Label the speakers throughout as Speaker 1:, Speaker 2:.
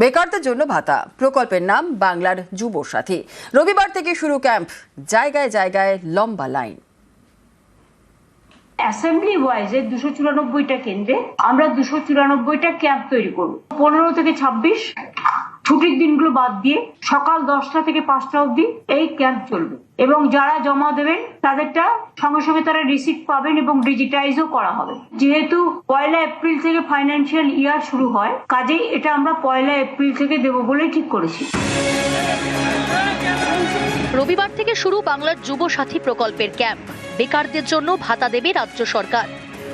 Speaker 1: বেকারদের জন্য ভাতা। প্রকল্পের নাম বাংলার যুব সাথী রবিবার থেকে শুরু ক্যাম্প। জায়গায় জায়গায় লম্বা লাইন।
Speaker 2: অ্যাসেম্বলি ওয়াইজে দুশো চুরানব্বইটা কেন্দ্রে আমরা দুশো চুরানব্বইটা ক্যাম্প তৈরি করব। পনেরো থেকে ছাব্বিশ ছুটির দিনগুলো বাদ দিয়ে সকাল দশটা থেকে পাঁচটা অবধি এই ক্যাম্প চলবে। এবং যারা জমা দেবেন, তাদেরটা সঙ্গে সঙ্গে তারা রিসিপ্ট পাবেন এবং ডিজিটাইজও করা হবে। যেহেতু পয়লা এপ্রিল থেকে ফাইন্যান্সিয়াল ইয়ার শুরু হয়, কাজেই এটা আমরা পয়লা এপ্রিল থেকে দেবো বলেই ঠিক করেছি।
Speaker 3: রবিবার থেকে শুরু বাংলার যুব সাথী প্রকল্পের ক্যাম্প বেকারদের জন্য ভাতা দেবে রাজ্য সরকার।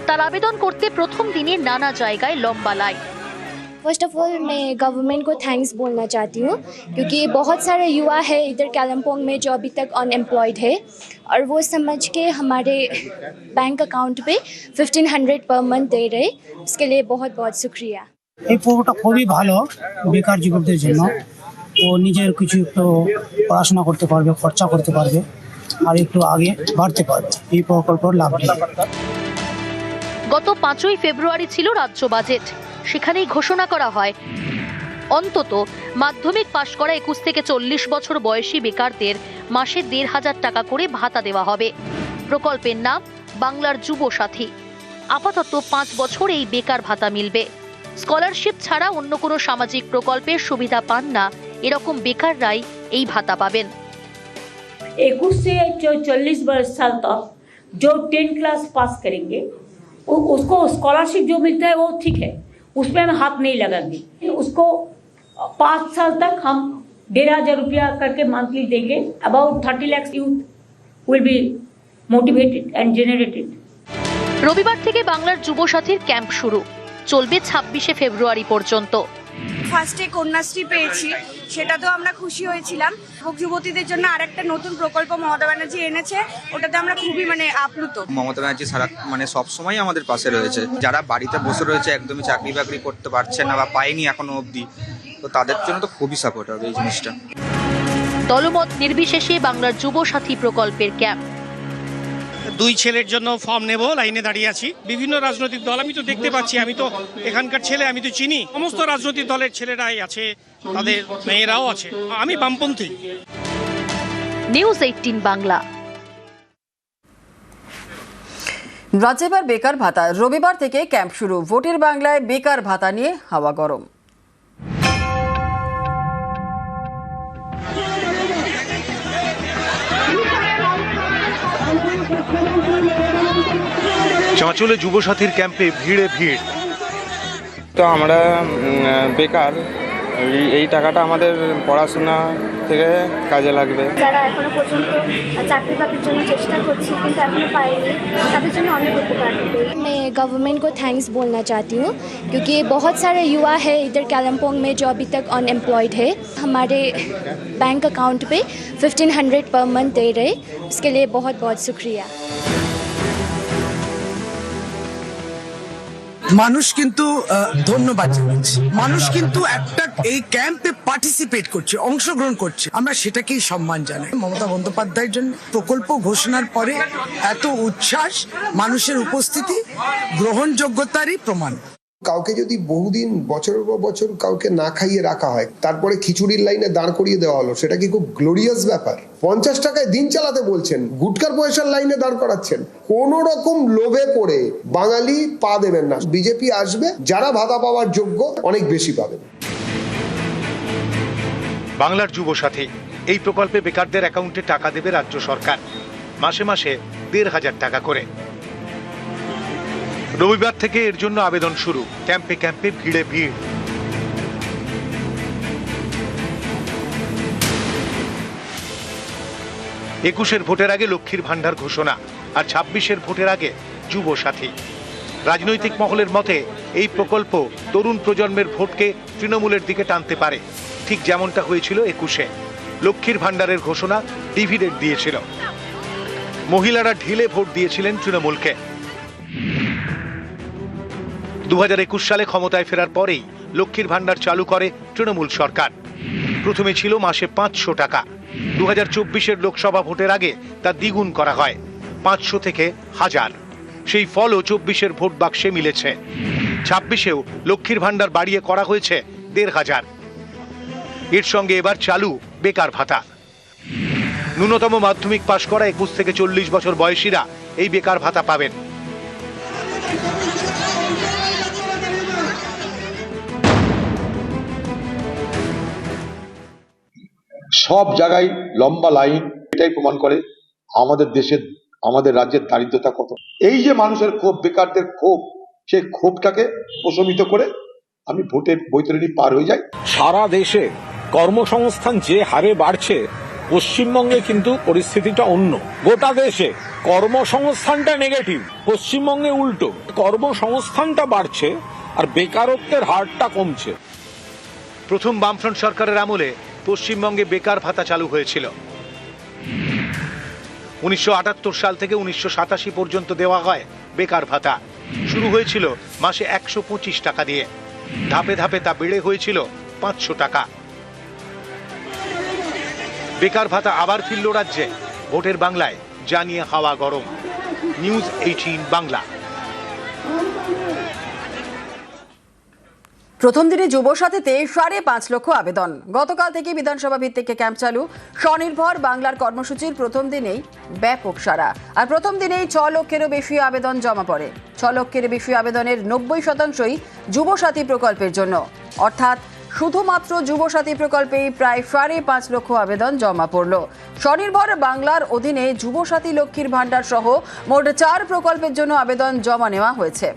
Speaker 3: তার আবেদন করতে প্রথম দিনে নানা জায়গায় লম্বা লাইন
Speaker 4: फर्स्ट ऑफ ऑल मैं गवर्नमेंट को थैंक्स बोलना चाहती हूँ क्योंकि बहुत सारे युवा है इधर कालमपोंग में जो अभी तक अनएम्प्लॉयड है और वो समझ के हमारे बैंक अकाउंट पे 1500 पर मंथ दे रहे उसके लिए बहुत बहुत शुक्रिया
Speaker 5: এই পর্বটা খুবই ভালো বেকার যুবকদের জন্য ও নিজের কিছু একটু পড়াশোনা করতে পারবে খরচা করতে পারবে আর একটু আগে বাড়তে পারবে এই প্রকল্পের লাভ নিয়ে
Speaker 3: গত পাঁচই ফেব্রুয়ারি ছিল রাজ্য বাজেট সেখানেই ঘোষণা করা হয় অন্তত মাধ্যমিক পাশ করা একুশ থেকে চল্লিশ বছর বয়সী বেকারদের মাসে দেড় হাজার টাকা করে ভাতা দেওয়া হবে প্রকল্পের নাম বাংলার যুব সাথী আপাতত পাঁচ বছর এই বেকার ভাতা মিলবে স্কলারশিপ ছাড়া অন্য কোনো সামাজিক প্রকল্পের সুবিধা পান না এরকম বেকাররাই এই ভাতা পাবেন
Speaker 2: इक्कीस से चालीस वर्ष साल तक जो टेन क्लास पास करेंगे उ- उसको स्कॉलरशिप जो मिलता है वो ठीक है उसमें हम हाथ नहीं लगाएंगे उसको पाँच साल तक हम डेढ़ हजार रुपया करके मंथली देंगे about thirty lakhs youth will be motivated and generated
Speaker 3: রবিবার থেকে বাংলার যুব সাথীর ক্যাম্প শুরু চলবে ছাব্বিশে ফেব্রুয়ারি পর্যন্ত
Speaker 6: ফার্স্টে কন্যাশ্রী পেয়েছি সেটাতেও আমরা খুশি হয়েছিলাম। যুবক যুবতীদের জন্য আরেকটা নতুন প্রকল্প মমতা ব্যানার্জি এনেছে ওটাতে আমরা খুবই মানে আপ্লুত।
Speaker 7: মমতা ব্যানার্জি সারা মানে সব সময় আমাদের পাশে রয়েছে। যারা বাড়িতে বসে রয়েছে একদমই চাকরি বাকরি করতে পারছে না বা পায়নি এখনও অবধি তো তাদের জন্য তো খুবই সাপোর্ট হবে এই জিনিসটা।
Speaker 3: দলমত নির্বিশেষে বাংলার যুব সাথী প্রকল্পের ক্যাম্প।
Speaker 8: দুই ছেলের জন্য ফর্ম নেব লাইনে দাঁড়িয়ে আছি। বিভিন্ন রাজনৈতিক দল আমি তো দেখতে পাচ্ছি আমি তো এখানকার ছেলে আমি তো চিনি। সমস্ত রাজনৈতিক দলের ছেলেরাই আছে তাদের মেয়েরাও আছে। আমি বামপন্থী।
Speaker 3: নিউজ এইটিন বাংলা
Speaker 1: রাজ্যে বেকার ভাতা। রবিবার থেকে ক্যাম্প শুরু। ভোটের বাংলায় বেকার ভাতা নিয়ে হাওয়া গরম।
Speaker 9: চাঁচলে যুবসাথীর ক্যাম্পে ভিড়ে ভিড়
Speaker 10: তো আমরা উম, বেকার এই- এই টাকাটা আমাদের পড়াশোনা থেকে কাজে লাগবে
Speaker 4: যারা এখনো পর্যন্ত চাকরি বাকরির জন্য চেষ্টা করছি কিন্তু এখনো পাইনি তাদের জন্য অনেক উপকার হবে मैं गवर्नमेंट को थैंक्स बोलना चाहती हूँ क्योंकि बहुत सारे युवा है इधर कालमपोंग में जो अभी तक अनएम्प्लॉयड है हमारे बैंक अकाउंट पे 1500 पर मंथ दे रहे उसके लिए बहुत बहुत शुक्रिया
Speaker 11: মানুষ কিন্তু ধন্যবাদ জানাচ্ছি। মানুষ কিন্তু একটা এই ক্যাম্পে পার্টিসিপেট করছে, অংশগ্রহণ করছে। আমরা সেটাকেই সম্মান জানাই। মমতা বন্দ্যোপাধ্যায়ের জন্য প্রকল্প ঘোষণার পরে এত উচ্ছ্বাস, মানুষের উপস্থিতি, গ্রহণযোগ্যতারই প্রমাণ।
Speaker 12: কাউকে যদি বহুদিন, বছরের পর বছর কাউকে না খাইয়ে রাখা হয়, তারপরে খিচুড়ির লাইনে দাঁড় করিয়ে দেওয়া হলো, সেটা কি খুব গ্লোরিয়াস ব্যাপার? পঞ্চাশ টাকায় দিন চালাতে বলছেন, গুটকার পয়সার লাইনে দাঁড় করাচ্ছেন। কোন রকম লোভে পড়ে বাঙালি পা দেবেন না। বিজেপি আসবে, যারা ভাতা পাওয়ার যোগ্য, অনেক বেশি পাবেন
Speaker 9: বাংলার যুবসাথী এই প্রকল্পে বেকারদের অ্যাকাউন্টে টাকা দেবে রাজ্য সরকার। মাসে মাসে দেড় হাজার টাকা করে। রবিবার থেকে এর জন্য আবেদন শুরু। ক্যাম্পে ক্যাম্পে ভিড়ে ভিড়। একুশের ভোটের আগে লক্ষ্মীর ভান্ডার ঘোষণা আর ছাব্বিশের ভোটের আগে যুব সাথী রাজনৈতিক মহলের মতে, এই প্রকল্প তরুণ প্রজন্মের ভোটকে তৃণমূলের দিকে টানতে পারে। ঠিক যেমনটা হয়েছিল একুশে। লক্ষ্মীর ভান্ডারের ঘোষণা ডিভিডেন্ড দিয়েছিল। মহিলারা ঢিলে ভোট দিয়েছিলেন তৃণমূলকে। দু হাজার একুশ সালে ক্ষমতায় ফেরার পরেই লক্ষ্মীর ভান্ডার চালু করে তৃণমূল সরকার। প্রথমে ছিল মাসে পাঁচশো টাকা। দু হাজার লোকসভা ভোটের আগে তা দ্বিগুণ করা হয়, পাঁচশো থেকে হাজার। সেই ফলও চব্বিশের ভোট বাক্সে মিলেছে। ছাব্বিশেও লক্ষ্মীর ভান্ডার বাড়িয়ে করা হয়েছে দেড় হাজার। এর সঙ্গে এবার চালু বেকার ভাতা। ন্যূনতম মাধ্যমিক পাশ করা একুশ থেকে চল্লিশ বছর বয়সীরা এই বেকার ভাতা পাবেন।
Speaker 13: সব জায়গায় লম্বা লাইন এটাই প্রমাণ করে আমাদের দেশের আমাদের রাজ্যের দারিদ্রতা কত। এই যে মানুষের ক্ষোভ বেকারদের ক্ষোভ সেই ক্ষোভটাকে প্রশমিত করে আমি ভোটের বৈতরণী পার হয়ে যাই।
Speaker 14: সারা দেশে কর্মসংস্থান যে হারে বাড়ছে পশ্চিমবঙ্গে কিন্তু পরিস্থিতিটা অন্য। গোটা দেশে কর্মসংস্থানটা নেগেটিভ পশ্চিমবঙ্গে উল্টো। কর্মসংস্থানটা বাড়ছে আর বেকারত্বের হারটা কমছে।
Speaker 9: প্রথম বামফ্রন্ট সরকারের আমলে পশ্চিমবঙ্গে বেকার ভাতা চালু হয়েছিল। উনিশশো আটাত্তর সাল থেকে উনিশশো সাতাশি পর্যন্ত দেওয়া হয় বেকার ভাতা। শুরু হয়েছিল মাসে একশো পঁচিশ টাকা দিয়ে। ধাপে ধাপে তা বেড়ে হয়েছিল পাঁচশো টাকা। বেকার ভাতা আবার ফিরল রাজ্যে। ভোটের বাংলায় জানিয়ে হাওয়া গরম। News eighteen Bangla.
Speaker 1: প্রথম দিনে যুব সাথীতে সাড়ে পাঁচ লক্ষ আবেদন। গতকাল থেকে বিধানসভা ভিত্তিক ক্যাম্প চালু। স্বনির্ভর বাংলার কর্মসূচির প্রথম দিনেই ব্যাপক সারা আর প্রথম দিনেই ছ লক্ষেরও বেশি আবেদন জমা পড়ে। ছ লক্ষের বেশি আবেদনের নব্বই শতাংশই যুব সাথী প্রকল্পের জন্য। অর্থাৎ শুধুমাত্র যুব সাথী প্রকল্পেই প্রায় সাড়ে পাঁচ লক্ষ আবেদন জমা পড়ল। স্বনির্ভর বাংলার অধীনে যুব সাথী লক্ষ্মীর ভাণ্ডার সহ মোট চার প্রকল্পের জন্য আবেদন জমা নেওয়া হয়েছে।